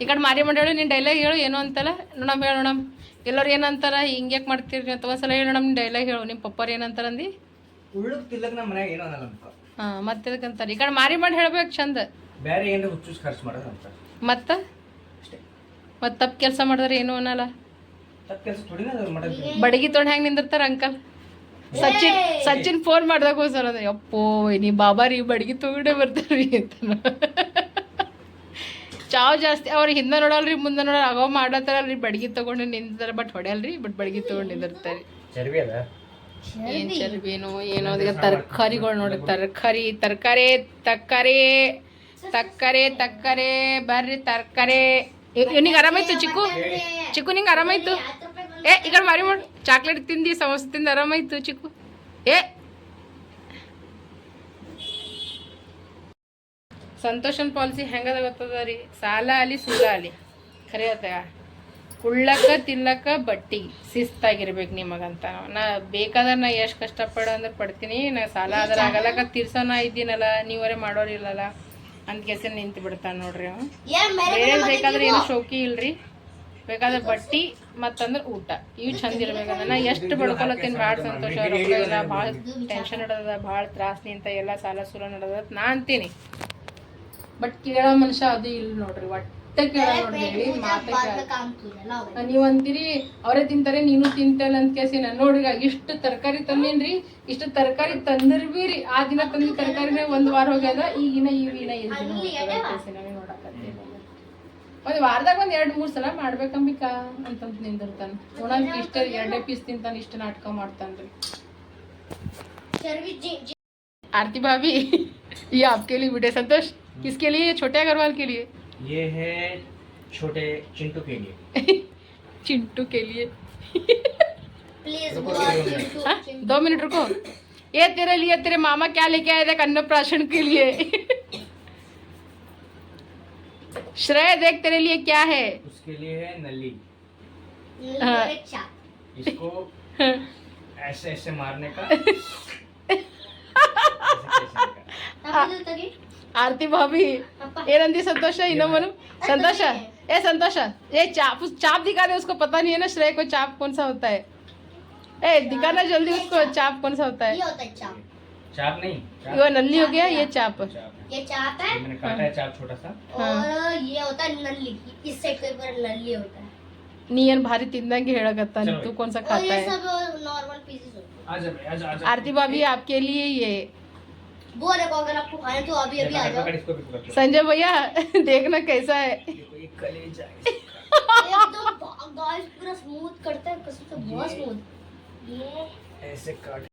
ಈ ಕಡೆ ಮಾರಿ ಮಾಡೇಳು ನೀನು ಡೈಲಾಗ್ ಹೇಳು ಏನು ಅಂತಲ್ಲ? ನೋಡಮ್ ಹೇಳು ನೋಡಮ್ ಎಲ್ಲರೂ ಏನಂತಾರ ಹಿಂಗ್ಯಾಕೆ ಮಾಡ್ತೀರಿ ಅಂತ ಸಲ ಹೇಳು ನಮ್ಮ ಡೈಲಾಗ್ ಹೇಳು ನಿಮ್ಮ ಪಪ್ಪರ್ ಏನಂತಾರ ಅಂದಿ? ಉಳ್ಳಕ್ ತಿಲ್ಲಕ್ ನಮ್ಮ ಏನೋ ಅನ್ನಲ್ಲ ಅನ್ಕೋ. ಹಾಂ ಮತ್ತೆ ಈ ಕಡೆ ಮಾರಿ ಮಾಡಿ ಹೇಳ್ಬೇಕು ಚಂದ. ಬೇರೆ ಏನಾರ ಹುಚ್ಚುಸ್ ಖರ್ಚು ಮಾಡೋದು ಅಂತ ಮತ್ತೆ? ಮತ್ತೆ ತಪ್ಪು ಕೆಲಸ ಮಾಡಿದ್ರೆ ಏನು ಅನ್ನಲ್ಲ. ಬಡಗಿ ತೊಗೊಂಡು ಹೆಂಗೆ ನಿಂದಿರ್ತಾರ ಅಂಕಲ್? ಸಚಿನ್ ಸಚಿನ್ ಫೋನ್ ಮಾಡಿದಾಗ ಸರ್ ಅದ ಯಪ್ಪೋ ನೀ ಬಾಬಾ ರೀ ಬಡಗಿ ತೊಗೊಂಡೇ ಬರ್ತಾರಿ ಅಂತ. ಚಾವ್ ಜಾಸ್ತಿ ಅವ್ರಿಗೆ ಹಿಂದೆ ನೋಡಲ್ರಿ ಮುಂದೆ ನೋಡಲ್ಲ ಆಗೋ ಮಾಡತ್ತಾರಲ್ರಿ ಬಡಗಿ ತಗೊಂಡು ನಿಂದಿರ್ತಾರೆ ಬಟ್ ಹೊಡೆಯಲ್ರಿ ಬಟ್ ಬಡಗಿ ತಗೊಂಡು ನಿಂದಿರ್ತಾರೆ. ಏನ್ ಚರ್ಬಿನೋ ಏನೋ ಅದಕ್ಕೆ ತರಕಾರಿಗಳು ನೋಡಿ ತರಕಾರಿ ತರಕಾರಿ ತರಕಾರಿ ತಕ್ಕರೆ ತಕ್ಕರೆ ಬರ್ರಿ ತರಕಾರಿ. ನಿಂಗೆ ಆರಾಮಾಯ್ತು ಚಿಕ್ಕು? ಚಿಕ್ಕು, ನಿಂಗೆ ಆರಾಮಾಯ್ತು? ಏ ಈಗ ಮಾರಿ ಮಾಡಿ. ಚಾಕ್ಲೇಟ್ ತಿಂದು, ಸಮೋಸ ತಿಂದು ಆರಾಮಾಯ್ತು ಚಿಕ್ಕು. ಏ. ಸಂತೋಷನ್ ಪಾಲಿಸಿ ಹೆಂಗದ ಗೊತ್ತದ ರೀ? ಸಾಲ ಅಲಿ ಸೂಲ ಅಲಿ ಖರೆ ಅದ ಕುಳ್ಳಕ್ಕ ತಿನ್ಲಕ್ಕ ಬಟ್ಟಿ. ಶಿಸ್ತಾಗಿರ್ಬೇಕು ನಿಮಗಂತ ನಾ ಬೇಕಾದ್ರೆ ನಾ ಎಷ್ಟು ಕಷ್ಟಪಡ ಅಂದ್ರೆ ಪಡ್ತೀನಿ. ನಾ ಸಾಲ ಆದ್ರೆ ಆಗಲ್ಲಕ್ಕ. ತೀರ್ಸೋಣ ಇದ್ದೀನಲ್ಲ. ನೀವರೇ ಮಾಡೋರಿಲ್ಲಲ್ಲ. ಅಂತ ಕೆಸ ನಿಂತು ಬಿಡ್ತಾನ ನೋಡ್ರಿ ಬೇರೆ ಬೇಕಾದ್ರೆ ಏನು ಶೋಕಿ ಇಲ್ರಿ. ಬೇಕಾದ್ರೆ ಬಟ್ಟಿ ಮತ್ತಂದ್ರೆ ಊಟ. ಇವು ಚಂದ ಇರ್ಬೇಕಂದ್ರೆ ನಾ ಎಷ್ಟು ಬಡ್ಕೊಳತ್ತೇನು ಭಾಳ ಸಂತೋಷ ಬಹಳ ಭಾಳ ಟೆನ್ಷನ್ ನಡದ ಬಹಳ ತ್ರಾಸ ನಿಂತ ಎಲ್ಲ ಸಾಲ ಸೂಲ ನಡದ ನಾ ಅಂತೀನಿ. ಬಟ್ ಕೇಳೋ ಮನುಷ್ಯ ಅದು ಇಲ್ಲ ನೋಡ್ರಿ ಒಟ್ಟು ಕೇಳ ನೋಡ್ರಿ ಹೇಳಿ ಮಾತೇ बाद ಕೇಳ में काम किया लाओ ನೀವ್ ಅಂತೀರಿ ಅವರೇ ತಿಂತಾರೆ ನೀನು ತಿಂತಲ್ಲ ಅಂತ ಕೇಸಿ ನಾನು ನೋಡ್ರಿ ಈಗ ಇಷ್ಟು ತರಕಾರಿ ತಂದೇನ್ರಿ ಇಷ್ಟು ತರಕಾರಿ ತಂದ್ರ ಬಿ ರೀ ಆ ದಿನ ತಂದಿದ್ದ ತರಕಾರಿನೇ ಒಂದ್ ವಾರ ಹೋಗ್ಯದ ಈಗಿನ ಈಗಿನ ಇದ್ ದಿನ ಹೋಗ್ತದ ಅಂತ ಕೇಸಿ ನಾವೇ ನೋಡಕತ್ತೀವಿ ಒಂದ್ ವಾರದಾಗ ಒಂದ್ ಎರಡ್ ಮೂರ್ ಸಲ ಮಾಡ್ಬೇಕಂಬಿಕ ಅಂತಂತ ನಿಂದಿರ್ತಾನ ನೋಡಂತ ಇಷ್ಟ ಎರಡೇ ಪೀಸ್ ತಿಂತಾನ ಇಷ್ಟ ನಾಟಕ ಮಾಡ್ತಾನ್ರಿ चर्बी जी जी आरती भाभी ये आपके लिए वीडियो संतोष किसके लिए छोटे अग्रवाल के लिए ये है छोटे चिंटू के लिए। चिंटू के लिए। प्लीज़ हाँ? दो मिनट रुको। ये तेरे लिए तेरे मामा क्या लेके आए थे अन्नप्राशन के लिए? श्रेय देख तेरे लिए क्या है? उसके लिए है नली। हाँ। इसको ऐसे ऐसे मारने का। ऐसे कैसे का। तभी तो तभी ಆರತಿ ಭಾಭಿ ಏನಂದಿ ಸಂತೋಷ ಇನ್ನೊಮ್ಮನು संतोष ए संतोष ये चाप उस चाप दिखा दे उसको पता नहीं है ना श्रेय को चाप कौन सा होता है ए दिखाना जल्दी उसको चाप कौन सा होता है ये होता है चाप चाप नहीं चाप वो नल्ली हो गया ये चाप चाप है। ये चाप है ये मैंने काटा है चाप छोटा सा और ये होता है नल्ली इस साइड के ऊपर नल्ली होता है ನೀ ಏನ್ ಭಾರಿ ತಿಂದಂಗೆ ಹೇಳಕತ್ತಾನ चलो। तू कौन सा और खाता ये है सब नॉर्मल पीसेस होते हैं आजा भाई आजा आजा आरती भाभी आपके लिए ये वो देखो अगर आपको खाना तो अभी अभी आ पकड़, जाओ पकड़, इसको भी पकड़ लो। संजय भैया देखना कैसा है देखो, ये कलेजा है। एकदम गाइस पूरा स्मूथ करता है कसम से बहुत स्मूथ ये ऐसे काट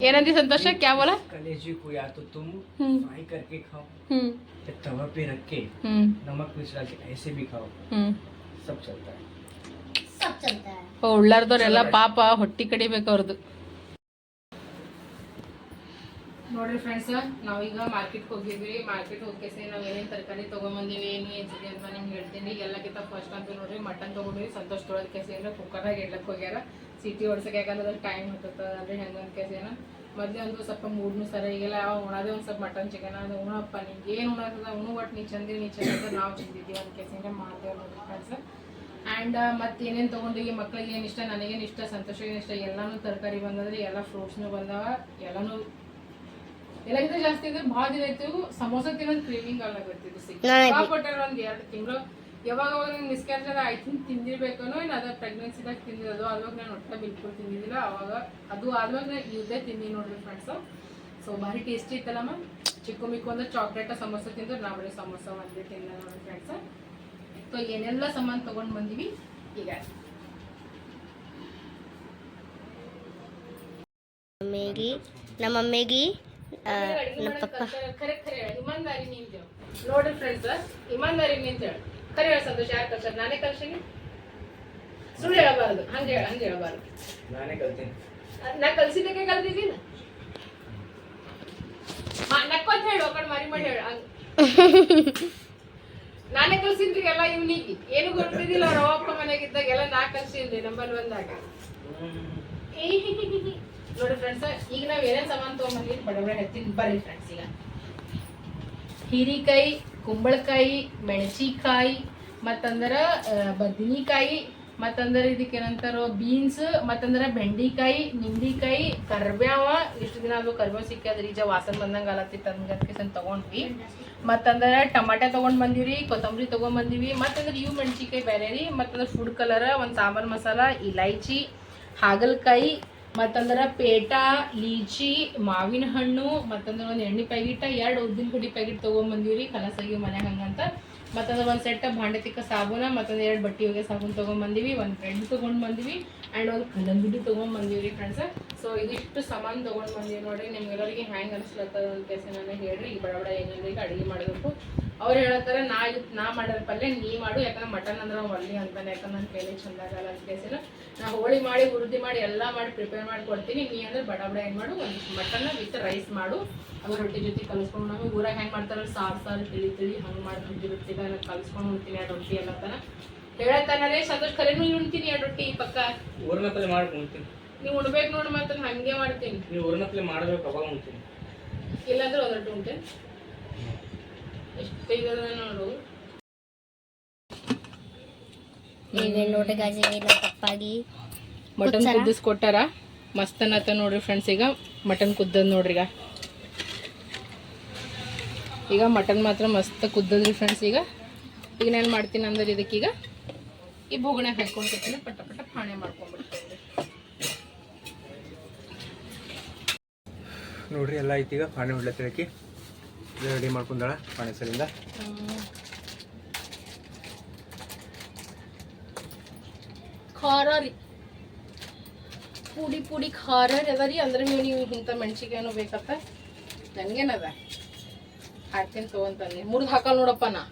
ಏನಂದಿ ಸಂತೋಷ क्या बोला कलेजी को या तो तुम हम्म फ्राई करके खाओ हम्म या तवा पे रख के हम्म नमक मिर्च डाल के ऐसे भी खाओ हम्म सब चलता है सब चलता है ಉಳ್ಳಾರ್ದವ್ರೆಲ್ಲ ಪಾಪ ಹೊಟ್ಟಿ ಕಡಿಬೇಕು ನೋಡ್ರಿ ಫ್ರೆಂಡ್ಸ್ ನಾವೀಗ ಮಾರ್ಕೆಟ್ ಹೋಗಿದ್ವಿ. ಮಾರ್ಕೆಟ್ ಹೋಗ್ಕೇಸಿ ನಾವು ಏನೇನು ತರಕಾರಿ ತೊಗೊಂಬಂದಿವಿ, ಏನು ಹೆಚ್ಚಿಗೆ ಅಂತ ನಿಮ್ಗೆ ಹೇಳ್ತೀನಿ. ಎಲ್ಲಕ್ಕಿಂತ ಫಸ್ಟ್ ಅಂತ ನೋಡ್ರಿ ಮಟನ್ ತೊಗೊಂಡ್ವಿ. ಸಂತೋಷ ತೊಳೆದ ಕೇಸಿ ಅಂದ್ರೆ ಕುಕ್ಕರ್ದಾಗ ಇಡ್ಲಕ್ಕೆ ಹೋಗ್ಯಾರ. ಸಿಟಿ ಹೊಡ್ಸಕ್ಕೆ ಯಾಕಂದ್ರೆ ಅದ್ರ ಟೈಮ್ ಹೆಂಗೆ ಕೇಸಿ ಏನೋ. ಮೊದಲೇ ಒಂದು ಸ್ವಲ್ಪ ಮೂಡ್ನು ಸರ, ಈಗೆಲ್ಲ ಯಾವ ಉಣದೇ ಒಂದು ಸ್ವಲ್ಪ ಮಟನ್ ಚಿಕನ್ ಅದು ಉಣಪ್ಪ, ನಿಂಗೆ ಏನು ಉಣಾಕದ ಉಣು ಒಟ್ಟು ನೀ ಚಂದಿ, ನೀ ಚಂದ ನಾವು ಚಂದಿದ್ದೀವಿ ಅಂತ ಕೇಸಿ ಅಂದ್ರೆ ಮಾಡ್ತೇವೆ ನೋಡ್ರಿ ಫ್ರೆಂಡ್ಸ್ ಆ್ಯಂಡ್ ಮತ್ತು ಏನೇನು ತೊಗೊಂಡಿವಿ, ಮಕ್ಳಿಗೆ ಏನು ಇಷ್ಟ, ನನಗೇನು ಇಷ್ಟ ಇಷ್ಟ, ಎಲ್ಲಾನು ತರಕಾರಿ ಬಂದದ್ರಿ, ಎಲ್ಲ ಫ್ರೂಟ್ಸ್ನು ಬಂದವ, ಎಲ್ಲಾನು ಎಲ್ಲಕ್ಕಿಂತ ಜಾಸ್ತಿ ಅಂದ್ರೆ ಭಾಳ ದಿನ ಆಯ್ತು ಸಮೋಸ ತಿನ್ನೋದು ಕ್ರೀಮಿಂಗ್ ಆಗ್ಲಾಗತ್ತಿದ್ದು ಸಿಕ್ಕಾಪಟ್ಟೆ ಒಂದ್ ಎರಡು ತಿಂಗಳು. ಯಾವಾಗ ಅವಾಗ ನಂಗೆ ಮಿಸ್ಕ್ಯಾರೇಜ್ ಐ ಥಿಂಕ್ ತಿಂದಿರ್ಬೇಕನೋ ಏನು ಅದ ಪ್ರೆಗ್ನೆನ್ಸಿದಾಗ ತಿಂದಿರೋದು ಅವಾಗ ನಾನು ಒಟ್ಟ ಬಿಲ್ಕುಲ್ ತಿಂದಿದ್ದಿಲ್ಲ ಅವಾಗ ಅದು ನಾನು ಇದೇ ತಿಂದಿ ನೋಡ್ರಿ ಫ್ರೆಂಡ್ಸು ಸೊ ಭಾರಿ ಟೇಸ್ಟಿ ಇತ್ತಲ್ಲಮ್ಮ ಚಿಕ್ಕು ಮಿಕ್ಕು ಅಂದ್ರೆ ಚಾಕ್ಲೇಟ ಸಮೋಸ ತಿಂದ್ರೆ ನಾವು ಬರೀ ಸಮೋಸ ಒಂದೇ ತಿಂದ ನೋಡ್ರಿ ಫ್ರೆಂಡ್ಸ್ ಸೊ ಏನೆಲ್ಲ ಸಾಮಾನು ತೊಗೊಂಡು ಬಂದೀವಿ ಈಗ. ನಮ್ಮ ಮಮ್ಮಿಗೆ ನಮ್ಮ ಪಪ್ಪ ಫ್ರೆಂಡ್ಸ್ ಇಮಾನ್ದಾರಿ ಹೇಳಿ ಹೇಳ ಸಂತೋಷ ಯಾರು ನಾನೇ ಕಳ್ಸೀನಿ ಸುಳ್ಳು ಹೇಳಬಾರ್ದು. ಹಂಗೆ ಹೇಳ ಹಂಗೆ ಹೇಳಬಾರ್ದು. ನಾನೇ ಕಲ್ತೀನಿ. ನಾ ಕಲ್ಸಿದ್ದಕ್ಕೆ ಕಲ್ತಿದ್ದೀನಿ ನಕ್ಕೋತ್ ಹೇಳು ಆ ಕಡೆ ಮಾರಿ ಮಾಡಿ ಹೇಳು. ನಾನೇ ಕಲ್ಸಿದ್ರಿ ಎಲ್ಲ ಇವ್ನಿಗೆ. ಏನು ಗೊತ್ತಿದ್ದಿಲ್ಲ ಅವ್ರ ಅವಪ್ಪ ಮನೆಗಿದ್ದಾಗ ಎಲ್ಲ ನಾ ಕಲ್ಸಿದ್ರಿ ನಂಬರ್ ಬಂದಾಗ. ಏ ಹಿ ಹಿ ಹಿ ಹಿ. ನೋಡಿ ಫ್ರೆಂಡ್ಸ್ ಈಗ ನಾವು ಏನೇನು ಸಾಮಾನು ತಗೊಂಡ್ಬಂದ್ವಿ ಬಡಬಡ ಹೇಳ್ತೀನಿ ಬರ್ರಿ ಫ್ರೆಂಡ್ಸ್ ಈಗ. ಹೀರಿಕಾಯಿ, ಕುಂಬಳಕಾಯಿ, ಮೆಣಸಿಕಾಯಿ, ಮತ್ತಂದ್ರ ಬದನೆಕಾಯಿ, ಮತ್ತಂದ್ರ ಇದಕ್ಕೆ ಏನಂತಾರೋ ಬೀನ್ಸ್ ಮತ್ತಂದ್ರ ಬೆಂಡಿಕಾಯಿ, ನಿಂಬಿಕಾಯಿ, ಕರ್ಬ್ಯಾವ. ಎಷ್ಟು ದಿನ ಅದು ಕರ್ಬೇವ್ ಸಿಕ್ಕದ್ರಿ, ಈಗ ವಾಸನ್ ಬಂದಂಗ ಅಲತ್ತಿತ್ತು ಹಂಗತ್ಕೆ ತಗೊಂಡ್ವಿ. ಮತ್ತಂದ್ರ ಟಮಾಟೆ ತಗೊಂಡ್ ಬಂದಿವ್ರಿ, ಕೊತ್ತಂಬರಿ ತಗೊಂಡ್ ಬಂದಿವಿ ಮತ್ತಂದ್ರ ಇವು ಮೆಣಸಿಕಾಯಿ ಬೇರೆ ರೀ ಮತ್ತಂದ್ರ ಫುಡ್ ಕಲರ್ ಒಂದು ಸಾಂಬಾರ್ ಮಸಾಲ, ಇಲೈಚಿ, ಹಾಗಲಕಾಯಿ ಮತ್ತಂದ್ರ ಪೇಟ, ಲೀಚಿ, ಮಾವಿನ ಹಣ್ಣು, ಮತ್ತಂದ್ರೆ ಒಂದು ಎಣ್ಣೆ ಪ್ಯಾಕೆಟ್, ಎರಡು ಉದ್ದಿನ ಗುಡಿ ಪ್ಯಾಕೆಟ್ ರೀ ಕಲಸಾಗಿ ಮನ್ಯಾಗ ಹಂಗಂತ ಮತ್ತಂದ್ರೆ ಒಂದು ಸೆಟ್ ಭಾಂಡೆ ತಿಕ್ಕ ಸಾಬೂನ ಮತ್ತೊಂದು ಎರಡು ಬಟ್ಟೆ ಒಗೆ ಸಾಬೂನ್ ಒಂದು ಒಂದ್ ಬ್ರೆಡ್ ತೊಗೊಂಡು ಬಂದಿವಿ. ಅಂಡ್ ಒಂದು ಕಲ್ಲಂಗಡಿ ತಗೊಂಡ್ ರೀ ಫ್ರೆಂಡ್ಸ್ ಸೊ ಇದಿಷ್ಟು ಸಾಮಾನ್ ತಗೊಂಡ್ ಬಂದೀವಿ ನೋಡ್ರಿ. ನಿಮ್ಗೆಲ್ಲರಿಗೆ ಹ್ಯಾಂಗ್ ಅನ್ಸ್ಲತ್ತದ ಅಂತ ನಾನು ಹೇಳ್ರಿ. ಈಗ ಬಡ ಬಡ ಈಗ ಅಡುಗೆ ಮಾಡಬೇಕು. ಅವ್ರು ಹೇಳತ್ತಾರೆ, ನಾ ಇದು, ನಾ ಮಾಡೋ ಪಲ್ಯ ನೀ ಮಾಡು. ಯಾಕಂದ್ರೆ ಮಟನ್ ಅಂದ್ರೆ ಒಳ್ಳೆ ಅಂತಾನೆ. ಯಾಕಂದ್ರೆ ನನ್ನ ಕೈಲಿ ಚಂದ ಆಗಲ್ಲ ಅಂತ ಕೇಸಿನ ನಾ ಹೋಳಿ ಮಾಡಿ, ಹುರಿದಿ ಮಾಡಿ ಎಲ್ಲ ಮಾಡಿ ಪ್ರಿಪೇರ್ ಮಾಡಿ ಕೊಡ್ತೀನಿ. ನೀ ಅಂದ್ರೆ ಬಡ ಬಡ ಏನ್ ಮಾಡು. ಒಂದು ಮಟನ್ ವಿತ್ ರೈಸ್ ಮಾಡು. ಅದು ರೊಟ್ಟಿ ಜೊತೆ ಕಲಿಸ್ಕೊಂಡು ನಮಗೆ ಊರಾಗ ಹೆಂಗೆ ಮಾಡ್ತಾರ ಸಾರು ಸಾರು ತಿಳಿ ತಿಳಿ ಹಂಗೆ ಮಾಡಿ ರೊಟ್ಟಿ ಕಲ್ಸ್ಕೊಂಡು ಕಲಿಸ್ಕೊಂಡು ಹೋಗ್ತೀನಿ ಆ ರೊಟ್ಟಿ ಎಲ್ಲ ತನ. ಹೇಳತ್ತಾನರೇ ಸಂತೋಷ್ ಕರೆನು ಉಣ್ತೀನಿ ಎರಡು ರೊಟ್ಟಿ ಪಕ್ಕ. ಊರ್ನತ್ತಲೆ ಮಾಡಿ ಉಣ್ತೀನಿ. ನೀವು ಉಣ್ಬೇಕು ನೋಡಿ ಮತ್ತೆ ಹಂಗೆ ಮಾಡ್ತೀನಿ. ನೀವು ಊರ್ನತ್ತಲೆ ಮಾಡಬೇಕು ಅವಾಗ ಉಣ್ತೀನಿ. ಇಲ್ಲಾಂದ್ರೆ ಒಂದು ರೊಟ್ಟಿ ಉಣ್ತೇನೆ. ಎಷ್ಟು ನೋಡು. ಈಗ ನೋಡ್ರಿ ಗಾಜಿ ಮಟನ್ ಮಟನ್ ಕುದಿಸ್ಕೊಟ್ಟಾರ ಮಸ್ತ್ ಅನ್ನತ್ತ ನೋಡ್ರಿ ಫ್ರೆಂಡ್ಸ್ ಈಗ ಮಟನ್ ಕುದ್ದದ್ ನೋಡ್ರಿ ಈಗ. ಈಗ ಮಟನ್ ಮಾತ್ರ ಮಸ್ತ್ ಕುದ್ದದ್ರಿ ಫ್ರೆಂಡ್ಸ್ ಈಗ. ಈಗ ನಾನು ಮಾಡ್ತೀನಿ ಅಂದ್ರೆ ಇದಕ್ಕೀಗ. ಈ ಬೋಗಣೆ ಹಾಕೊಂಡಿರ್ತೀನಿ ಪಟ ಪಟ ಪಾಣೆ ಮಾಡ್ಕೊಂಡ್ಬಿಡ್ತೀನಿ. ನೋಡ್ರಿ ಎಲ್ಲ ಐತಿ ಈಗ ಪಾಣಿ ಹೊಡ್ಲತ್ತಿರಕಿ. ರೆಡಿ ಮಾಡ್ಕೊಂಡಾಳ ಪಾಣೆ ಸರಿಂದ ಖಾರ ರೀ. ಪುಡಿ ಪುಡಿ ಖಾರ ಅದ ರೀ. ಅಂದ್ರೆ ನೀವು ನೀವು ಇಂಥ ಮೆಣಸಿಕಾಯಿನೂ ಬೇಕತ್ತ ನನಗೇನದ? ಹಾಕ್ತೀನಿ ತಗೊಂತಾನೆ ಮುರಿದು ಹಾಕಲ್ ನೋಡಪ್ಪ ನಾ.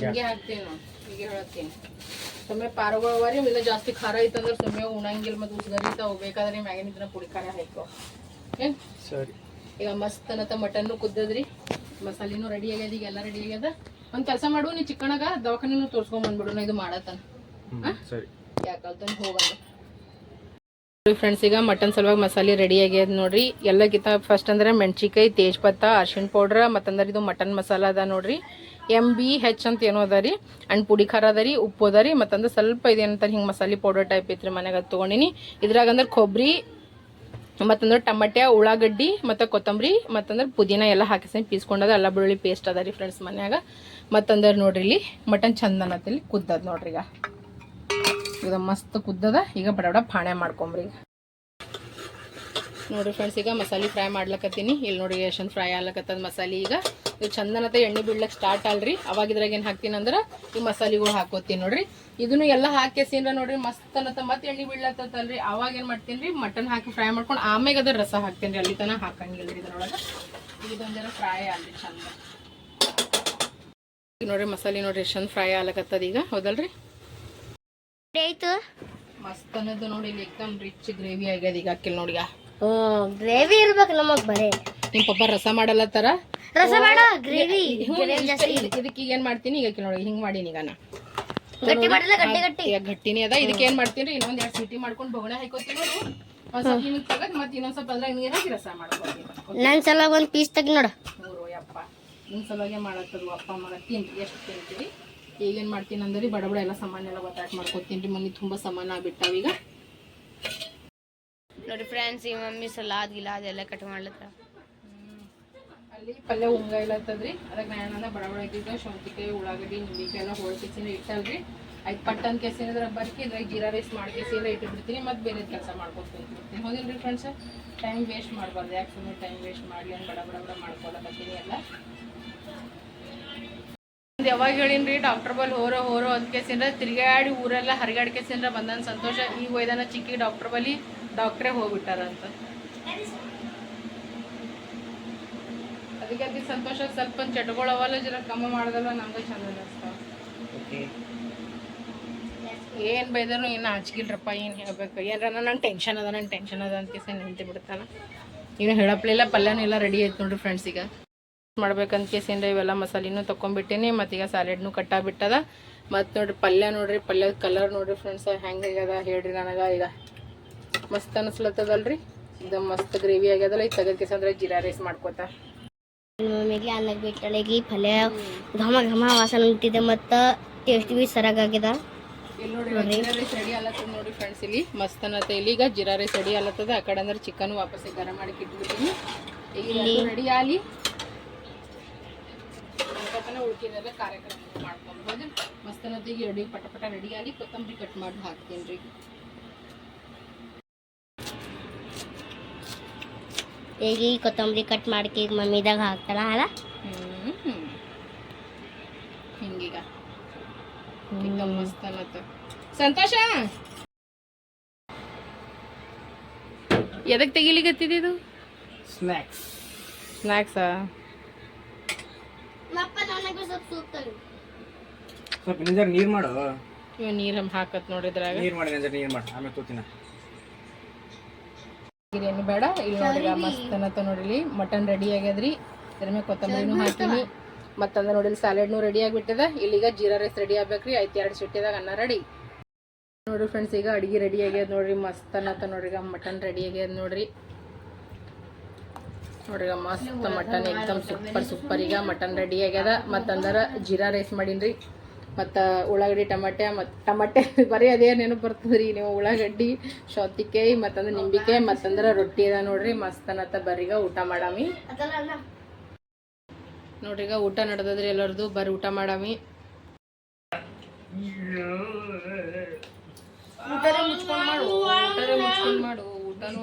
ಹಿಂಗೆ ಹಾಕ್ತೀನಿ ಹೀಗೆ ಹೇಳ್ತೀನಿ ಸುಮ್ಮನೆ ಪಾರಗಳು ರೀ ಇಲ್ಲ ಜಾಸ್ತಿ ಖಾರ ಐತಂದ್ರೆ ಸುಮ್ಮನೆ ಉಣಂಗಿಲ್ಲ ಮತ್ತು ಉಸ್ಗರಿತ ಹೋಗ್ಬೇಕಾದ್ರೆ ಮ್ಯಾಗಿನ ಇದ್ರ ಪುಡಿ ಖಾರ ಹಾಕೋ. ಏನ್ ಸರಿ. ಈಗ ಮಸ್ತ್ ಅನ್ನತ್ತ ಮಟನ್ನು ಕುದ್ದದ್ರಿ. ಮಸಾಲಿನೂ ರೆಡಿ ಆಗ್ಯದ ಈಗ ಎಲ್ಲ ರೆಡಿ ಆಗ್ಯದ. ಒಂದ್ ಕೆಲಸ ಮಾಡು ನೀ ಚಿಕ್ಕಣಗ ದವಾಖಾನೆ ತೋರ್ಸ್ಕೊಂಡ್ ಬಂದ್ಬಿಡು ನಾ ಇದು ಮಾಡತ್ತನ. ಸರಿ. ಹೋಗಲ್ಲ ಹೋಗಂದು ಫ್ರೆಂಡ್ಸ್ ಈಗ ಮಟನ್ ಸಲುವಾಗಿ ಮಸಾಲೆ ರೆಡಿ ಆಗ್ಯದ ನೋಡ್ರಿ. ಎಲ್ಲಕ್ಕಿಂತ ಫಸ್ಟ್ ಅಂದ್ರೆ ಮೆಣಸಿಕಾಯಿ ತೇಜ್ಪತ್ತ ಅರ್ಶಿಣ ಪೌಡ್ರ್ ಮತ್ತಂದ್ರೆ ಇದು ಮಟನ್ ಮಸಾಲ ಅದ ನೋಡ್ರಿ. ಎಂ ಬಿ ಹೆಚ್ ಅಂತ ಏನೋ ಅದ ರೀ. ಅಂಡ್ ಪುಡಿ ಖಾರ ಅದ ರೀ, ಉಪ್ಪು ಅದ ರೀ, ಮತ್ತಂದ್ರೆ ಸ್ವಲ್ಪ ಇದೇನಂತಾರೆ ಹಿಂಗೆ ಮಸಾಲೆ ಪೌಡರ್ ಟೈಪ್ ಐತ್ರಿ ಮನೆಗೆ ಅದು ತೊಗೊಂಡಿನಿ. ಇದ್ರಾಗ ಅಂದ್ರೆ ಕೊಬ್ಬರಿ ಮತ್ತಂದ್ರೆ ಟಮಟೆ ಉಳ್ಳಾಗಡ್ಡಿ, ಮತ್ತು ಕೊತ್ತಂಬರಿ, ಮತ್ತಂದ್ರೆ ಪುದೀನ ಎಲ್ಲ ಹಾಕಿಸಿ ಪೀಸ್ಕೊಂಡದ ಅಲ್ಲ ಬೆಳ್ಳುಳ್ಳಿ ಪೇಸ್ಟ್ ಅದ ರೀ ಫ್ರೆಂಡ್ಸ್ ಮನ್ಯಾಗ. ಮತ್ತಂದ್ರೆ ನೋಡ್ರಿ ಇಲ್ಲಿ ಮಟನ್ ಚಂದ ಅನ್ನತ್ತಲ್ಲಿ ಕುದ್ದದ ನೋಡ್ರಿ ಈಗ. ಇದು ಮಸ್ತ್ ಕುದ್ದದ, ಈಗ ಬಡ ಬಡ ಪಾಣೆ ಮಾಡ್ಕೊಂಬ್ರಿ ನೋಡ್ರಿ ಫ್ರೆಂಡ್ಸ್ ಈಗ ಮಸಾಲೆ ಫ್ರೈ ಮಾಡ್ಲಕತ್ತೀನಿ. ಇಲ್ಲಿ ನೋಡಿ ಎಷ್ಟೊಂದು ಫ್ರೈ ಆಗ್ಲಕತ್ತದ ಮಸಾಲೆ ಈಗ. ಇದು ಚಂದನತೆ ಎಣ್ಣೆ ಬಿಡ್ಲಕ್ಕೆ ಸ್ಟಾರ್ಟ್ ಅಲ್ರಿ ಅವಾಗ ಇದ್ರಾಗ ಏನು ಹಾಕ್ತೀನಿ ಅಂದ್ರೆ ಈ ಮಸಾಲೆಗಳು ಹಾಕೋತೀನಿ ನೋಡ್ರಿ. ಇದನ್ನು ಎಲ್ಲ ಹಾಕೇಸಿಂದ್ರ ನೋಡ್ರಿ ಮಸ್ತ್ ಅನ್ನತ್ತ ಮತ್ತೆ ಎಣ್ಣೆ ಬೀಳ್ಲತ್ತಲ್ರಿ ಅವಾಗ ಏನು ಮಾಡ್ತೀನಿ ರೀ ಮಟನ್ ಹಾಕಿ ಫ್ರೈ ಮಾಡ್ಕೊಂಡು ಆಮೇಲೆ ಅದ್ರ ರಸ ಹಾಕ್ತೀನಿ ರೀ ಅಲ್ಲಿ ತನಕ ಹಾಕಂಗಿಲ್ಲ ರೀ ಇದ್ರೊಳಗೆ ಇದೊಂದರ ಫ್ರೈ ಆಗಲಿ ಚಂದ. ನೋಡ್ರಿ ಮಸಾಲೆ ನೋಡ್ರಿ ಎಷ್ಟೊಂದು ಫ್ರೈ ಆಗ್ಲಕತ್ತದ ಈಗ. ಹೌದಲ್ರಿ? ಮಸ್ತ್ ಅನ್ನೋದು ನೋಡಿ ಇಲ್ಲಿ ಎಕ್ದಮ್ ರಿಚ್ ಗ್ರೇವಿ ಆಗ್ಯದ ಈಗ ಹಾಕಿಲ್ ನೋಡಿ ಗ್ರೇವಿ ಇರ್ಬೇಕು ನಮಗ್ ಬರೇ. ನಿಮ್ ಪಪ್ಪ ರಸ ಮಾಡಲತ್ತಾರ ರಸ ಬೇಡ ಗ್ರೇವಿ ಇದಕ್ಕೆ ಈಗ ಏನ್ ಮಾಡ್ತೀನಿ? ಈಗ ನೋಡಿ ಹಿಂಗ್ ಮಾಡೀನಿ ಈಗ ನಾ. ಗಟ್ಟಿ ಮಾಡಿಲ್ಲ ಗಟ್ಟಿ ಗಟ್ಟಿ. ಈಗ ಗಟ್ಟಿನಿ ಅದ. ಇದಕ್ಕೆ ಏನ್ ಮಾಡ್ತೀನಿ ಇನ್ನೊಂದ್ ಎರಡು ಸೀಟಿ ಮಾಡ್ಕೊಂಡು ಬೊಗಣೆ ಹಾಕೋತೀನಿ ನೋಡು. ಒಂದ್ ಸ್ವಲ್ಪ ಹಿಂಗ್ ತಗದ್ ಮತ್ತೆ ಇನ್ನೊಂದ್ ಸ್ವಲ್ಪ ಅದ್ರಾಗ ನೀರ್ ಹಾಕಿ ರಸ ಮಾಡ್ಕೊತೀನಿ. ನನ್ ಸಲ ಒಂದ್ ಪೀಸ್ ತೆಗಿ ನೋಡು. ಮೂರು ಯಪ್ಪ. ನಿಮ್ ಸಲುವಾಗಿ ಮಾಡತ್ತದ ಅಪ್ಪ ಮಗ ತಿನ್ರಿ ಎಷ್ಟು ತಿಂತೀರಿ ಈಗೇನ್ ಮಾಡ್ತೀನಿ ಅಂದ್ರೆ ಬಡ ಬಡ ಎಲ್ಲ ಸಾಮಾನ್ ಎಲ್ಲ ಒತ್ತಾಟ ಮಾಡ್ಕೊತೀನಿ ಮನೆ ತುಂಬಾ ಸಾಮಾನ್ ಆಗ್ಬಿಟ್ಟಾವ ಈಗ. ನೋಡಿ ಫ್ರೆಂಡ್ಸ್ ಈ ಮಮ್ಮಿ ಸಲಾದ್ ಗಿಲಾದ್ ಎಲ್ಲ ಕಟ್ ಮಾಡ್ಲತ್ತ ಅಲ್ಲಿ ಪಲ್ಯ ಉಂಗ ಇಲ್ಲತ್ತದ್ರಿ ಅದಕ್ಕೆ ನಾನು ಬಡ ಬಡ ಇದ್ದಿದ್ದ ಶೌಂತಿಕಾಯಿ ಉಳ್ಳಾಗಡ್ಡಿ ನಿಂಬಿಕಾಯಿ ಎಲ್ಲ ಹೋಳ್ಕಿಸಿನ ಇಟ್ಟಲ್ರಿ ಆಯ್ತು ಪಟ್ಟನ್ ಕೆಸಿನ ಬರ್ಕಿದ್ರೆ ಜೀರಾ ರೈಸ್ ಮಾಡಿ ಕೆಸಿನ ಇಟ್ಬಿಡ್ತೀನಿ, ಮತ್ತೆ ಬೇರೆ ಕೆಲಸ ಮಾಡ್ಕೊತೀನಿ ರೀ ಫ್ರೆಂಡ್ಸ್ ಟೈಮ್ ವೇಸ್ಟ್ ಮಾಡಬಾರ್ದು. ಯಾಕೆ ಸುಮ್ಮನೆ ಟೈಮ್ ವೇಸ್ಟ್ ಮಾಡಿ ಬಡ ಬಡ ಬಡ ಮಾಡ್ಕೊಳಕತ್ತೀನಿ ಎಲ್ಲ. ಯಾವಾಗ ಹೇಳಿನ್ರಿ ಡಾಕ್ಟರ್ ಬಲ್ ಹೋರೋ ಹೋರೋ ಅದ್ ಕೇಸಿಂದ್ರ ತಿರುಗಾಡಿ ಊರೆಲ್ಲ ಹರಿಗಾಡಿ ಕೇಸಿಂದ್ರ ಬಂದನ್ ಸಂತೋಷ. ಈಗ ಒಯ್ದಾನ ಚಿಕ್ಕಿ ಡಾಕ್ಟರ್ ಬಲಿ ಡಾಕ್ಟ್ರೇ ಹೋಗ್ಬಿಟ್ಟಾರಂತ. ಅದಕ್ಕೆ ಅದಕ್ಕೆ ಸಂತೋಷ ಸ್ವಲ್ಪ ಚಟಗಳವಲ್ಲ ಜರ ಕಮ್ಮಿ ಮಾಡಿದಲ್ಲ ನಮ್ಗೆ ಚಂದ ಅನಿಸ್ತಾವ ಏನು ಬೈದ್ರು ಏನು ಹಚ್ಗಿಲ್ರಪ್ಪ ಏನು ಹೇಳ್ಬೇಕು? ಏನಾರ ನನ್ನ ಟೆನ್ಷನ್ ಅದ ನನ್ನ ಟೆನ್ಷನ್ ಅದ ಅಂತ ಕೇಸಿ ನಿಂತು ಬಿಡ್ತಾನ. ಏನು ಹೇಳಪ್ಲಿಲ್ಲ ಪಲ್ಯನೂ ಎಲ್ಲ ರೆಡಿ ಆಯ್ತು ನೋಡ್ರಿ ಫ್ರೆಂಡ್ಸ್ ಈಗ. ಮಾಡ್ಬೇಕಂತ ಕೇಸಿಂದ ಇವೆಲ್ಲ ಮಸಾಲಿನೂ ತೊಗೊಂಬಿಟ್ಟಿನಿ ಮತ್ತು ಈಗ ಸ್ಯಾಲೆಡ್ನು ಕಟ್ಟಾಬಿಟ್ಟದ ಮತ್ತು ನೋಡ್ರಿ ಪಲ್ಯ ನೋಡ್ರಿ ಪಲ್ಯದ ಕಲರ್ ನೋಡ್ರಿ ಫ್ರೆಂಡ್ಸ್ ಹೆಂಗೆ ಆಗ್ಯದ ಹೇಳ್ರಿ ನನಗೆ ಈಗ. ಮಸ್ತ್ ಅನಿಸ್ಲತ್ತದಲ್ರಿ? ಇದು ಮಸ್ತ್ ಗ್ರೇವಿ ಆಗ್ಯದಲ್ಲ ಈಗ ತೆಗೆದ ಅಂದ್ರೆ ಜೀರಾ ರೈಸ್ ಮಾಡ್ಕೋತ. ಮಮ್ಮಿಗೆ ಅನ್ನಕ್ಕೆ ಬಿಟ್ಟಳೆಗಿ ಪಲ್ಯ. ಘಮ ಘಮ ವಾಸನೆ ಉಂಟಿದೆ ಮತ್ತ ಟೇಸ್ಟ್ ಬಿ ಸರಾಗಾಗ್ಯದ ಇಲ್ಲಿ ನೋಡಿ ಜೀರಾ ರೈಸ್ ರೆಡಿ ಆಲತ್ತದ ನೋಡಿ ಫ್ರೆಂಡ್ಸ್ ಇಲ್ಲಿ. ಮಸ್ತ್ ಅನ್ನತ್ತೆ ಇಲ್ಲಿ ಈಗ ಜೀರಾ ರೈಸ್ ರೆಡಿ ಆಲತ್ತದ ಆ ಕಡೆ ಅಂದ್ರೆ ಚಿಕನ್ ವಾಪಸ್ ಗರಂ ಮಾಡಿ ಇಟ್ಬಿಡ್ತೀನಿ ಇಲ್ಲಿ ರೆಡಿ ಆಲಿ ಉಳ್ಕಿದ ಉಳ್ಕಿದೆಲ್ಲ ಕಾರ್ಯಕ್ರಮ ಮಾಡ್ಕೊಬಹುದು ಮಸ್ತ್ ಈಗ ರೆಡಿ ಪಟ ಪಟ ರೆಡಿ ಆಗಿ ಕೊತ್ತಂಬರಿ ಕಟ್ ಮಾಡಿ ಹಾಕ್ತೀನಿ ರೀ ಈಗ ಈ ಕೊತ್ತಂಬರಿ ಕಟ್ ಮಾಡ್ಕಿ ಈಗ ಮಮ್ಮಿದಾಗ ಹಾಕ್ತಾರ ಅಲ್ಲ? ಹ್ಮ್. ಹಿಂಗೀಗ. ಮಸ್ತ್ ಅನ್ನತ್ತ. ಸಂತೋಷ? ಎದಕ್ ತೆಗಿಲಿಕತ್ತಿದ್ದು ಸ್ನ್ಯಾಕ್ಸ್ ಸ್ನ್ಯಾಕ್ಸಾ ನನಗೆ ಸ್ವಲ್ಪ ನಿಂಜರ್ ನೀರು ಮಾಡು. ನೀರ್ ಹಾಕತ್ ನೋಡಿದ್ರಾಗ ನೀರು ಮಾಡಿ ನಿಂಜರ್ ನೀರು ಮಾಡು. ಆಮೇಲೆ ತೋತಿನ. ಬಿರಿಯಾನಿ ಬೇಡ. ಇಲ್ಲಿ ನೋಡಿ ಮಸ್ತ್ ಅನ್ನತ್ತ ನೋಡ್ರಿ ಮಟನ್ ರೆಡಿ ಆಗ್ಯದ್ರಿ. ಇದ್ರ ಮೇಲೆ ಕೊತ್ತಂಬರಿನೂ ಹಾಕಿನಿ. ಮತ್ತಂದ ನೋಡಿಲಿ ಸ್ಯಾಲೆಡ್ನು ರೆಡಿ ಆಗಿಬಿಟ್ಟದ. ಇಲ್ಲಿಗ ಜೀರಾ ರೈಸ್ ರೆಡಿ ಆಗ್ಬೇಕ್ರಿ. ಐತಿ ಎರಡು ಸಿಟ್ಟಿದಾಗ ಅನ್ನ ರೆಡಿ ನೋಡ್ರಿ ಫ್ರೆಂಡ್ಸ್ ಈಗ ಅಡಿಗೆ ರೆಡಿ ಆಗ್ಯದ ನೋಡ್ರಿ. ಮಸ್ತ್ ಅನ್ನತ್ತ ನೋಡ್ರಿ ಈಗ ಮಟನ್ ರೆಡಿ ಆಗ್ಯದ ನೋಡ್ರಿ. ನೋಡ್ರಿ ಈಗ ಮಸ್ತ್ ಮಟನ್. ಎಕ್ದಮ್ ಸೂಪರ್ ಸೂಪರ್ ಈಗ ಮಟನ್ ರೆಡಿ ಆಗ್ಯದ. ಮತ್ತಂದ್ರ ಜೀರಾ ರೈಸ್ ಮಾಡೀನ್ರಿ. ಮತ್ತು ಉಳ್ಳಾಗಡ್ಡಿ ಟಮಾಟೆ ಮತ್ತು ಟಮಾಟೆ ಬರೀ ಅದೇ ನೆನಪು ಬರ್ತದ್ರಿ ನೀವು ಉಳ್ಳಾಗಡ್ಡಿ ಸೌತಿಕಾಯಿ ಮತ್ತಂದ್ರೆ ನಿಂಬಿಕಾಯಿ ಮತ್ತಂದ್ರೆ ರೊಟ್ಟಿ ಅದ ನೋಡ್ರಿ. ಮಸ್ತ್ ಅನ್ನತ್ತ ಬರೀಗ ಊಟ ಮಾಡಾಮಿ. ನೋಡ್ರಿ ಈಗ ಊಟ ನಡೆದದ್ರಿ ಎಲ್ಲರದು. ಬರ್ರಿ ಊಟ ಮಾಡಾಮಿ. ಮುಚ್ಕೊಂಡ್ ಮಾಡು. ಊಟನೂ ಮುಚ್ಕೊಂಡ್ ಮಾಡು. ಊಟನು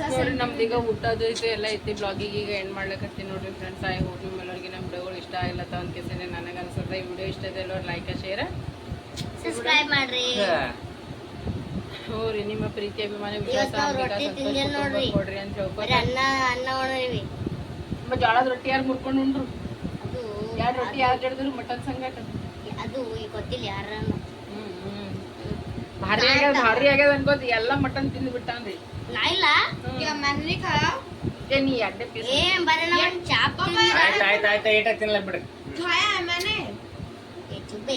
ನೋಡ್ರಿ ಈಗ ಊಟದ ಇದು ಎಲ್ಲ ಐತಿ. ಬ್ಲಾಗಿಗೆ ಈಗ ಎಂಡ್ ಮಾಡ್ಲಿಕತ್ತೀನಿ ನೋಡ್ರಿ ಫ್ರೆಂಡ್ಸ್ ಆಗಿ ಹೋಗಿ ನಿಮ್ಮೆಲ್ಲರಿಗೆ ನಮ್ಮ ವಿಡಿಯೋಗಳು ಇಷ್ಟ ಆಗಿಲ್ಲತ್ತ ಅಂತ ಕೇಸನೆ ನನಗೆ ಅನ್ಸುತ್ತೆ ಈ ವಿಡಿಯೋ ಇಷ್ಟ ಇದೆ ಎಲ್ಲರೂ ಲೈಕ್ ಶೇರ್ ಸಬ್ಸ್ಕ್ರೈಬ್ ಮಾಡ್ರಿ. ಹೋರಿ ರೀ ನಿಮ್ಮ ಪ್ರೀತಿ ಅಭಿಮಾನಿ ವಿಶ್ವಾಸ. ಕೊಡ್ರಿ ಅಂತ ಹೇಳ್ಕೊಂಡ್ರಿ ಬರೀ ಅನ್ನ ಜೋಳದ ರೊಟ್ಟಿ ಯಾರು ಮುರ್ಕೊಂಡು ಉಂಡ್ರು? ಅದು ಎರಡು ರೊಟ್ಟಿ ಯಾರು ಹಿಡಿದ್ರು ಮಟನ್ ಸಂಗಟ. ಅದು ಈಗ ಗೊತ್ತಿಲ್ಲ ಯಾರ ಭಾರಿ ಆಗ್ಯದ ಭಾರಿ ಆಗ್ಯದ ಅನ್ಕೋತ. ಎಲ್ಲ ಮಟನ್ ತಿಂದು ಬಿಟ್ಟಾನ್ರಿ. ನಾ ಇಲ್ಲ. ಏ ನೀ ಅಡ್ಡೆ ಪೀಸ್ ಏ ಬರೀ ನಾವು ಚಾಪ್ ಆಯ್ತು ಆಯ್ತು ಆಯ್ತು ಏಟ ತಿನ್ನಲ್ಲ ಬಿಡ್ರಿ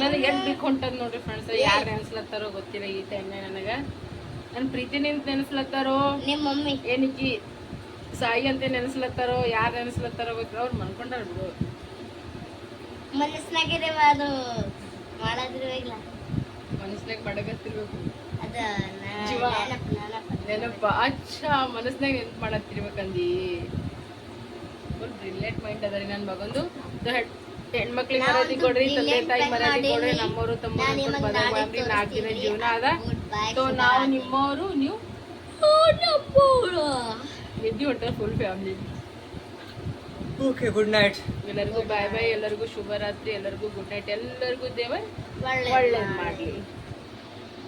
ನನಗೆ ಎದ್ದು ಬಿಕ್ ಹೊಂಟದ್ ನೋಡ್ರಿ ಫ್ರೆಂಡ್ಸ್ ಯಾರು ನೆನ್ಸ್ಲತ್ತಾರೋ ಗೊತ್ತಿಲ್ಲ ಈ ಟೈಮ್ನಾಗ ನನಗೆ. ನನ್ನ ಪ್ರೀತಿ ನಿಂತ ನೆನ್ಸ್ಲತ್ತಾರೋ? ನಿಮ್ಮ ಮಮ್ಮಿ. ಏನಕ್ಕಿ ಸಾಯಿ ಅಂತ ನೆನ್ಸ್ಲತ್ತಾರೋ? ಯಾರು ನೆನ್ಸ್ಲತ್ತಾರೋ ಗೊತ್ತಿಲ್ಲ. ಅವ್ರು ಮನ್ಕೊಂಡಾರ ಬಿಡು. ಮನಸ್ನಾಗಿರಿ ಅದು. ಮಾಡೋದ್ರಿ ಇಲ್ಲ. ಮನಸ್ನಾಗ ಬಡಗತ್ತಿರ್ಬೇಕು ಅದ ಜೀವ. ನೆನಪು ಅಚ್ಚ ಮನಸ್ನಾಗ ನೆನಪು ಮಾಡತ್ತಿರ್ಬೇಕಂದಿ? ಫುಲ್ ಬ್ರಿಲಿಯಂಟ್ ಮೈಂಡ್ ಅದ ರೀ ನನ್ನ ಮಗಂದು. ಹೆಣ್ಮಕ್ಳಿಗೆ ನಾವು ಮರ್ಯಾದೆ ಕೊಡ್ರಿ ತಂದೆ ತಾಯಿ ಮರ್ಯಾದೆ ಕೊಡ್ರಿ. ನಮ್ಮವರು ತಮ್ಮವರು ಮದುವೆ ಮಾಡ್ರಿ ನಾಲ್ಕು ದಿನ ಜೀವನ ಅದ. ಸೊ ನಾವು. ನಿಮ್ಮವರು ನೀವು ನಿದ್ದೆ ಹೊಟ್ಟೆ full family okay good night ಎಲ್ಲರಿಗೂ ಬಾಯ್ ಬಾಯ್ ಎಲ್ಲರಿಗೂ ಶುಭರಾತ್ರಿ ಎಲ್ಲರಿಗೂ ಗುಡ್ ನೈಟ್ ಎಲ್ಲರಿಗೂ ದೇವ ಒಳ್ಳೆ ಒಳ್ಳೇದು ಮಾಡಲಿ.